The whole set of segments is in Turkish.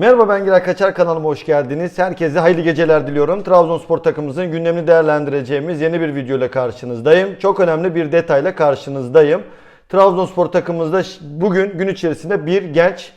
Merhaba ben Giray Kaçar kanalıma hoş geldiniz. Herkese hayırlı geceler diliyorum. Trabzonspor takımımızın gündemini değerlendireceğimiz yeni bir video ile karşınızdayım. Çok önemli bir detayla karşınızdayım. Trabzonspor takımımızda bugün gün içerisinde bir genç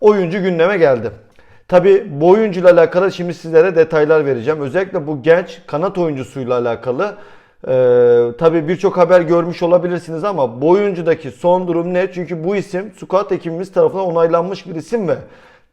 oyuncu gündeme geldi. Tabi bu oyuncuyla alakalı şimdi sizlere detaylar vereceğim. Özellikle bu genç kanat oyuncusuyla alakalı ee, tabii birçok haber görmüş olabilirsiniz ama bu oyuncudaki son durum ne? Çünkü bu isim scout ekibimiz tarafından onaylanmış bir isim ve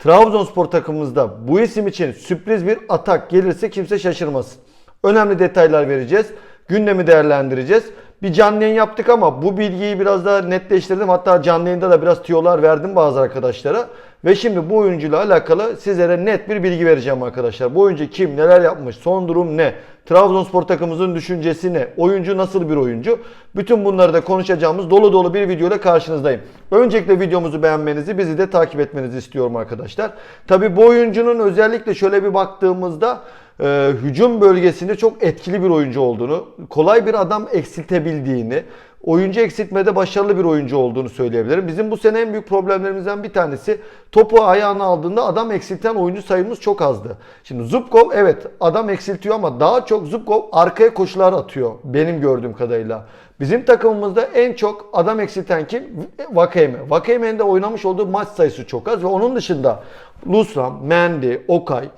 Trabzonspor takımımızda bu isim için sürpriz bir atak gelirse kimse şaşırmasın. Önemli detaylar vereceğiz. Gündemi değerlendireceğiz. Bir canlı yayın yaptık ama bu bilgiyi biraz daha netleştirdim. Hatta canlı yayında da biraz tiyolar verdim bazı arkadaşlara. Ve şimdi bu oyuncuyla alakalı sizlere net bir bilgi vereceğim arkadaşlar. Bu oyuncu kim, neler yapmış, son durum ne? Trabzonspor takımımızın düşüncesi ne? Oyuncu nasıl bir oyuncu? Bütün bunları da konuşacağımız dolu dolu bir video ile karşınızdayım. Öncelikle videomuzu beğenmenizi, bizi de takip etmenizi istiyorum arkadaşlar. Tabi bu oyuncunun özellikle şöyle bir baktığımızda e, hücum bölgesinde çok etkili bir oyuncu olduğunu, kolay bir adam eksiltebildiğini, oyuncu eksiltmede başarılı bir oyuncu olduğunu söyleyebilirim. Bizim bu sene en büyük problemlerimizden bir tanesi topu ayağına aldığında adam eksilten oyuncu sayımız çok azdı. Şimdi Zubkov evet adam eksiltiyor ama daha çok Zubkov arkaya koşular atıyor benim gördüğüm kadarıyla. Bizim takımımızda en çok adam eksilten kim? Vakayeme. Vakayeme'nin de oynamış olduğu maç sayısı çok az ve onun dışında Lusram, Mendy, Okay,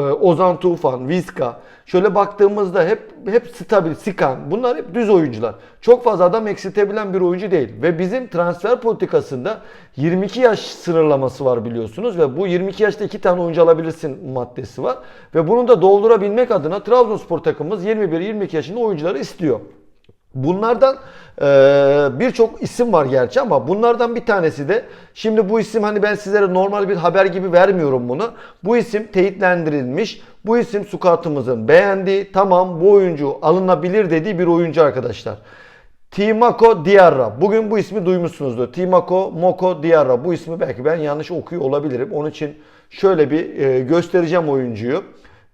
Ozan Tufan, Viska. Şöyle baktığımızda hep hep stabil, Sikan. Bunlar hep düz oyuncular. Çok fazla adam eksiltebilen bir oyuncu değil. Ve bizim transfer politikasında 22 yaş sınırlaması var biliyorsunuz. Ve bu 22 yaşta 2 tane oyuncu alabilirsin maddesi var. Ve bunu da doldurabilmek adına Trabzonspor takımımız 21-22 yaşında oyuncuları istiyor. Bunlardan eee, birçok isim var gerçi ama bunlardan bir tanesi de şimdi bu isim hani ben sizlere normal bir haber gibi vermiyorum bunu. Bu isim teyitlendirilmiş. Bu isim sukatımızın beğendiği tamam bu oyuncu alınabilir dediği bir oyuncu arkadaşlar. Timako Diarra. Bugün bu ismi duymuşsunuzdur. Timako Moko Diarra. Bu ismi belki ben yanlış okuyor olabilirim. Onun için şöyle bir e, göstereceğim oyuncuyu.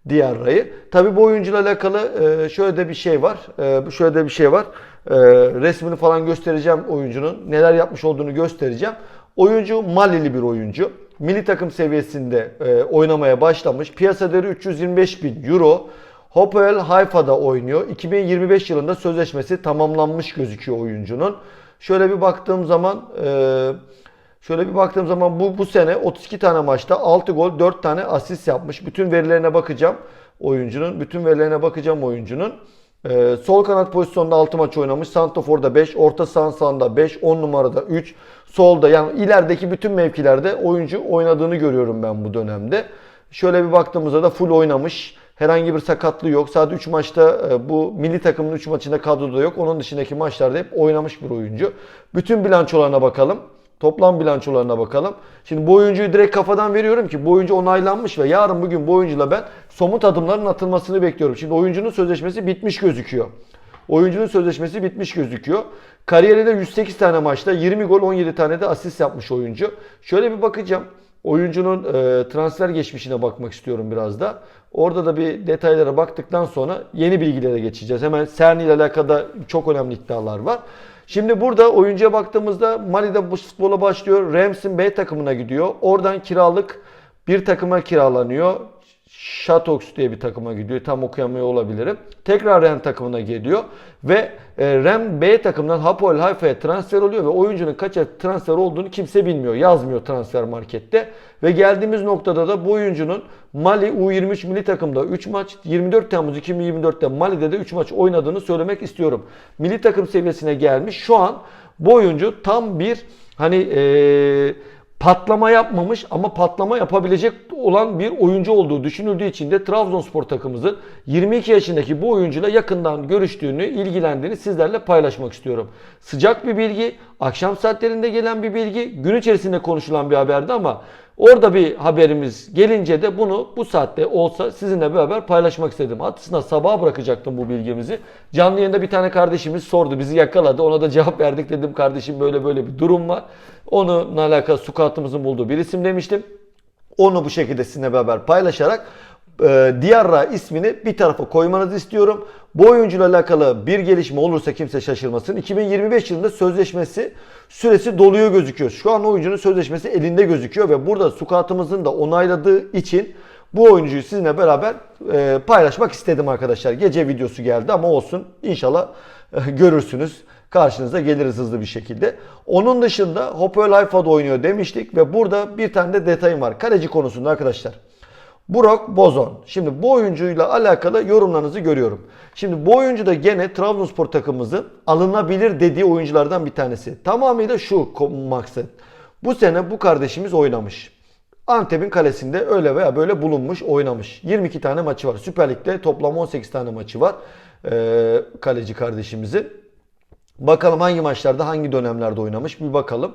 Diarra'yı. Tabi bu oyuncuyla alakalı e, şöyle de bir şey var. E, şöyle de bir şey var. E, resmini falan göstereceğim oyuncunun. Neler yapmış olduğunu göstereceğim. Oyuncu Malili bir oyuncu. Milli takım seviyesinde oynamaya başlamış. Piyasa değeri 325 bin euro. Hapoel Haifa'da oynuyor. 2025 yılında sözleşmesi tamamlanmış gözüküyor oyuncunun. Şöyle bir baktığım zaman Şöyle bir baktığım zaman bu bu sene 32 tane maçta 6 gol 4 tane asist yapmış. Bütün verilerine bakacağım oyuncunun. Bütün verilerine bakacağım oyuncunun. Ee, sol kanat pozisyonda 6 maç oynamış. Santofor'da 5, orta saha sahanda 5, 10 numarada 3, solda yani ilerideki bütün mevkilerde oyuncu oynadığını görüyorum ben bu dönemde. Şöyle bir baktığımızda da full oynamış. Herhangi bir sakatlığı yok. Sadece 3 maçta e, bu milli takımın 3 maçında kadroda yok. Onun dışındaki maçlarda hep oynamış bir oyuncu. Bütün bilançolarına bakalım. Toplam bilançolarına bakalım. Şimdi bu oyuncuyu direkt kafadan veriyorum ki bu oyuncu onaylanmış ve yarın bugün bu oyuncuyla ben somut adımların atılmasını bekliyorum. Şimdi oyuncunun sözleşmesi bitmiş gözüküyor. Oyuncunun sözleşmesi bitmiş gözüküyor. Kariyerinde 108 tane maçta 20 gol 17 tane de asist yapmış oyuncu. Şöyle bir bakacağım. Oyuncunun e, transfer geçmişine bakmak istiyorum biraz da. Orada da bir detaylara baktıktan sonra yeni bilgilere geçeceğiz. Hemen Serni ile alakalı çok önemli iddialar var. Şimdi burada oyuncuya baktığımızda Mali'de bu futbola başlıyor. Rams'in B takımına gidiyor. Oradan kiralık bir takıma kiralanıyor. Shatox diye bir takıma gidiyor. Tam okuyamıyor olabilirim. Tekrar Ren takımına geliyor. Ve e, Ren B takımından Hapoel Haifa'ya transfer oluyor ve oyuncunun kaça transfer olduğunu kimse bilmiyor. Yazmıyor transfer markette. Ve geldiğimiz noktada da bu oyuncunun Mali U23 milli takımda 3 maç, 24 Temmuz 2024'te Mali'de de 3 maç oynadığını söylemek istiyorum. Milli takım seviyesine gelmiş. Şu an bu oyuncu tam bir hani eee patlama yapmamış ama patlama yapabilecek olan bir oyuncu olduğu düşünüldüğü için de Trabzonspor takımımızın 22 yaşındaki bu oyuncuyla yakından görüştüğünü, ilgilendiğini sizlerle paylaşmak istiyorum. Sıcak bir bilgi, akşam saatlerinde gelen bir bilgi, gün içerisinde konuşulan bir haberdi ama orada bir haberimiz gelince de bunu bu saatte olsa sizinle beraber paylaşmak istedim. Aslında sabaha bırakacaktım bu bilgimizi. Canlı yayında bir tane kardeşimiz sordu, bizi yakaladı. Ona da cevap verdik dedim kardeşim böyle böyle bir durum var. Onunla alakalı sukatımızın bulduğu bir isim demiştim. Onu bu şekilde sizinle beraber paylaşarak e, Diarra ismini bir tarafa koymanızı istiyorum. Bu oyuncuyla alakalı bir gelişme olursa kimse şaşırmasın. 2025 yılında sözleşmesi süresi doluyor gözüküyor. Şu an oyuncunun sözleşmesi elinde gözüküyor ve burada sukatımızın da onayladığı için bu oyuncuyu sizinle beraber e, paylaşmak istedim arkadaşlar. Gece videosu geldi ama olsun. İnşallah e, görürsünüz. Karşınıza geliriz hızlı bir şekilde. Onun dışında Hopper Life'da oynuyor demiştik ve burada bir tane de detayım var. Kaleci konusunda arkadaşlar. Burak Bozon. Şimdi bu oyuncuyla alakalı yorumlarınızı görüyorum. Şimdi bu oyuncu da gene Trabzonspor takımımızın alınabilir dediği oyunculardan bir tanesi. Tamamıyla şu maksat. Bu sene bu kardeşimiz oynamış. Antep'in kalesinde öyle veya böyle bulunmuş, oynamış. 22 tane maçı var. Süper Lig'de toplam 18 tane maçı var. Ee, kaleci kardeşimizin. Bakalım hangi maçlarda, hangi dönemlerde oynamış bir bakalım.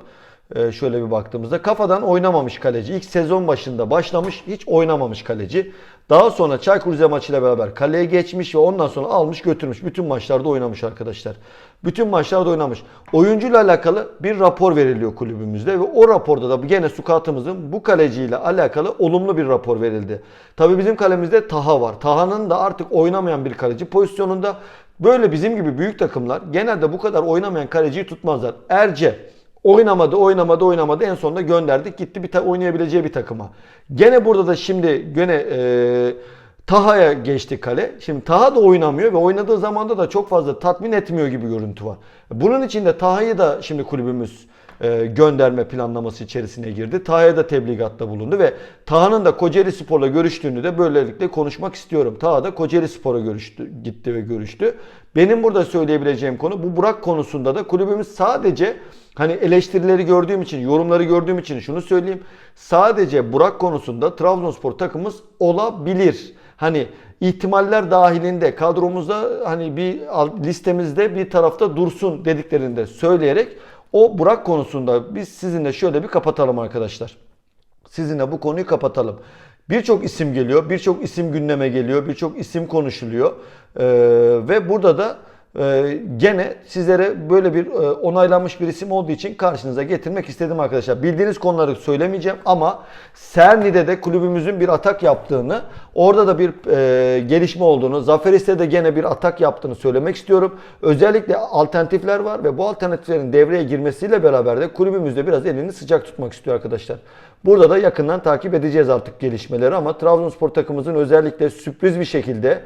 Ee, şöyle bir baktığımızda kafadan oynamamış kaleci. İlk sezon başında başlamış, hiç oynamamış kaleci. Daha sonra Çaykur Rize maçıyla beraber kaleye geçmiş ve ondan sonra almış götürmüş. Bütün maçlarda oynamış arkadaşlar. Bütün maçlarda oynamış. Oyuncuyla alakalı bir rapor veriliyor kulübümüzde ve o raporda da gene Sukat'ımızın bu kaleciyle alakalı olumlu bir rapor verildi. Tabi bizim kalemizde Taha var. Taha'nın da artık oynamayan bir kaleci pozisyonunda. Böyle bizim gibi büyük takımlar genelde bu kadar oynamayan kaleciyi tutmazlar. Erce Oynamadı, oynamadı, oynamadı. En sonunda gönderdik. Gitti bir oynayabileceği bir takıma. Gene burada da şimdi gene e, Taha'ya geçti kale. Şimdi Taha da oynamıyor ve oynadığı zamanda da çok fazla tatmin etmiyor gibi görüntü var. Bunun için de Taha'yı da şimdi kulübümüz e, gönderme planlaması içerisine girdi. Taha'ya da tebligatta bulundu ve Taha'nın da Kocaeli Spor'la görüştüğünü de böylelikle konuşmak istiyorum. Taha da Kocaeli Spor'a görüştü, gitti ve görüştü. Benim burada söyleyebileceğim konu bu Burak konusunda da kulübümüz sadece hani eleştirileri gördüğüm için, yorumları gördüğüm için şunu söyleyeyim. Sadece Burak konusunda Trabzonspor takımımız olabilir. Hani ihtimaller dahilinde kadromuzda hani bir listemizde bir tarafta dursun dediklerinde söyleyerek o Burak konusunda biz sizinle şöyle bir kapatalım arkadaşlar. Sizinle bu konuyu kapatalım. Birçok isim geliyor, birçok isim gündeme geliyor, birçok isim konuşuluyor. Ee, ve burada da e, gene sizlere böyle bir e, onaylanmış bir isim olduğu için karşınıza getirmek istedim arkadaşlar. Bildiğiniz konuları söylemeyeceğim ama Serni'de de kulübümüzün bir atak yaptığını, orada da bir e, gelişme olduğunu, Zaferis'te de gene bir atak yaptığını söylemek istiyorum. Özellikle alternatifler var ve bu alternatiflerin devreye girmesiyle beraber de kulübümüzde biraz elini sıcak tutmak istiyor arkadaşlar. Burada da yakından takip edeceğiz artık gelişmeleri ama Trabzonspor takımımızın özellikle sürpriz bir şekilde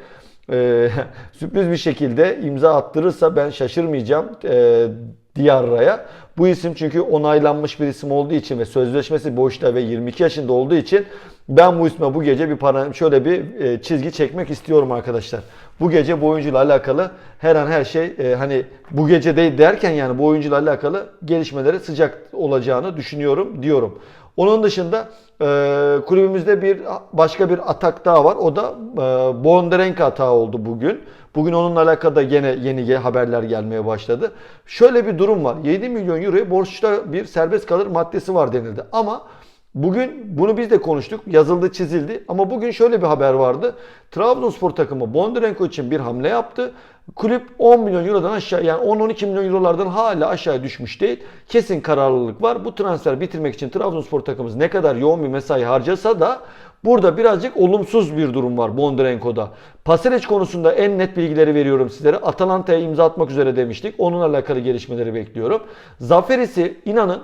e, sürpriz bir şekilde imza attırırsa ben şaşırmayacağım. E, Diyarra'ya. Bu isim çünkü onaylanmış bir isim olduğu için ve sözleşmesi boşta ve 22 yaşında olduğu için ben bu isme bu gece bir para, şöyle bir e, çizgi çekmek istiyorum arkadaşlar. Bu gece bu oyuncuyla alakalı her an her şey e, hani bu gece değil derken yani bu oyuncuyla alakalı gelişmeleri sıcak olacağını düşünüyorum diyorum. Onun dışında e, kulübümüzde bir başka bir atak daha var. O da e, Bondarenka atağı oldu bugün. Bugün onunla alakalı da yine yeni haberler gelmeye başladı. Şöyle bir durum var. 7 milyon euroya borçta bir serbest kalır maddesi var denildi. Ama Bugün bunu biz de konuştuk. Yazıldı, çizildi. Ama bugün şöyle bir haber vardı. Trabzonspor takımı Bondarenko için bir hamle yaptı. Kulüp 10 milyon eurodan aşağı yani 10-12 milyon eurolardan hala aşağı düşmüş değil. Kesin kararlılık var. Bu transfer bitirmek için Trabzonspor takımımız ne kadar yoğun bir mesai harcasa da burada birazcık olumsuz bir durum var Bondarenko'da. Paseric konusunda en net bilgileri veriyorum sizlere. Atalanta'ya imza atmak üzere demiştik. Onunla alakalı gelişmeleri bekliyorum. Zaferis'i inanın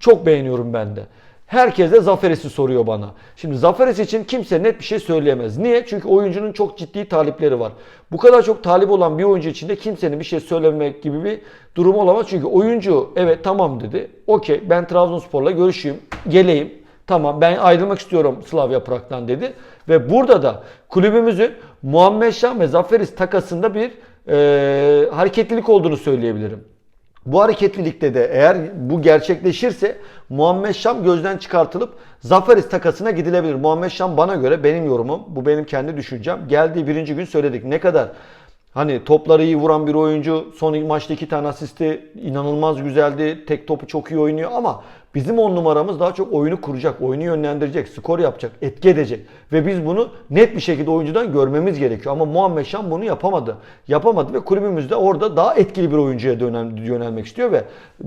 çok beğeniyorum ben de. Herkes de Zaferis'i soruyor bana. Şimdi Zaferis için kimse net bir şey söyleyemez. Niye? Çünkü oyuncunun çok ciddi talipleri var. Bu kadar çok talip olan bir oyuncu için de kimsenin bir şey söylemek gibi bir durum olamaz. Çünkü oyuncu evet tamam dedi. Okey ben Trabzonspor'la görüşeyim, geleyim. Tamam ben ayrılmak istiyorum Slavia Prag'dan dedi. Ve burada da kulübümüzün Muhammed Şah ve Zaferis takasında bir e, hareketlilik olduğunu söyleyebilirim. Bu hareketlilikte de eğer bu gerçekleşirse Muhammed Şam gözden çıkartılıp Zaferis takasına gidilebilir. Muhammed Şam bana göre benim yorumum, bu benim kendi düşüncem. Geldiği birinci gün söyledik. Ne kadar Hani topları iyi vuran bir oyuncu. Son maçta iki tane asisti inanılmaz güzeldi. Tek topu çok iyi oynuyor ama bizim on numaramız daha çok oyunu kuracak, oyunu yönlendirecek, skor yapacak, etki edecek. Ve biz bunu net bir şekilde oyuncudan görmemiz gerekiyor. Ama Muhammed Şam bunu yapamadı. Yapamadı ve kulübümüzde orada daha etkili bir oyuncuya yönelmek istiyor ve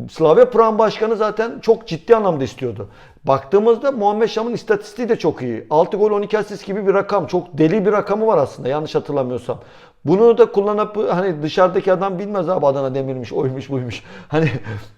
Slavia Prag Başkanı zaten çok ciddi anlamda istiyordu. Baktığımızda Muhammed Şam'ın istatistiği de çok iyi. 6 gol 12 asist gibi bir rakam. Çok deli bir rakamı var aslında yanlış hatırlamıyorsam. Bunu da kullanıp hani dışarıdaki adam bilmez abi Adana Demir'miş, oymuş buymuş. Hani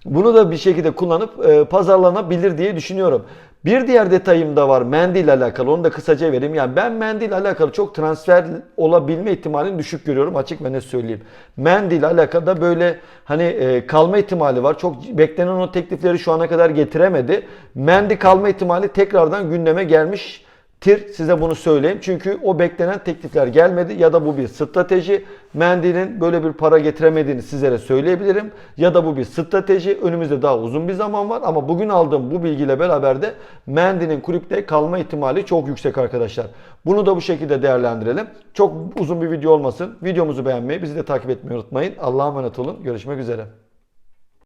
bunu da bir şekilde kullanıp e, pazarlanabilir diye düşünüyorum. Bir diğer detayım da var Mendy ile alakalı. Onu da kısaca vereyim. Yani ben Mendy ile alakalı çok transfer olabilme ihtimalini düşük görüyorum açık ve net söyleyeyim. Mendy ile alakalı da böyle hani e, kalma ihtimali var. Çok beklenen o teklifleri şu ana kadar getiremedi. Mendy kalma ihtimali tekrardan gündeme gelmiş. Tir size bunu söyleyeyim. Çünkü o beklenen teklifler gelmedi ya da bu bir strateji. Mendy'nin böyle bir para getiremediğini sizlere söyleyebilirim. Ya da bu bir strateji. Önümüzde daha uzun bir zaman var ama bugün aldığım bu bilgiyle beraber de Mendy'nin kulüpte kalma ihtimali çok yüksek arkadaşlar. Bunu da bu şekilde değerlendirelim. Çok uzun bir video olmasın. Videomuzu beğenmeyi, bizi de takip etmeyi unutmayın. Allah'a emanet olun. Görüşmek üzere.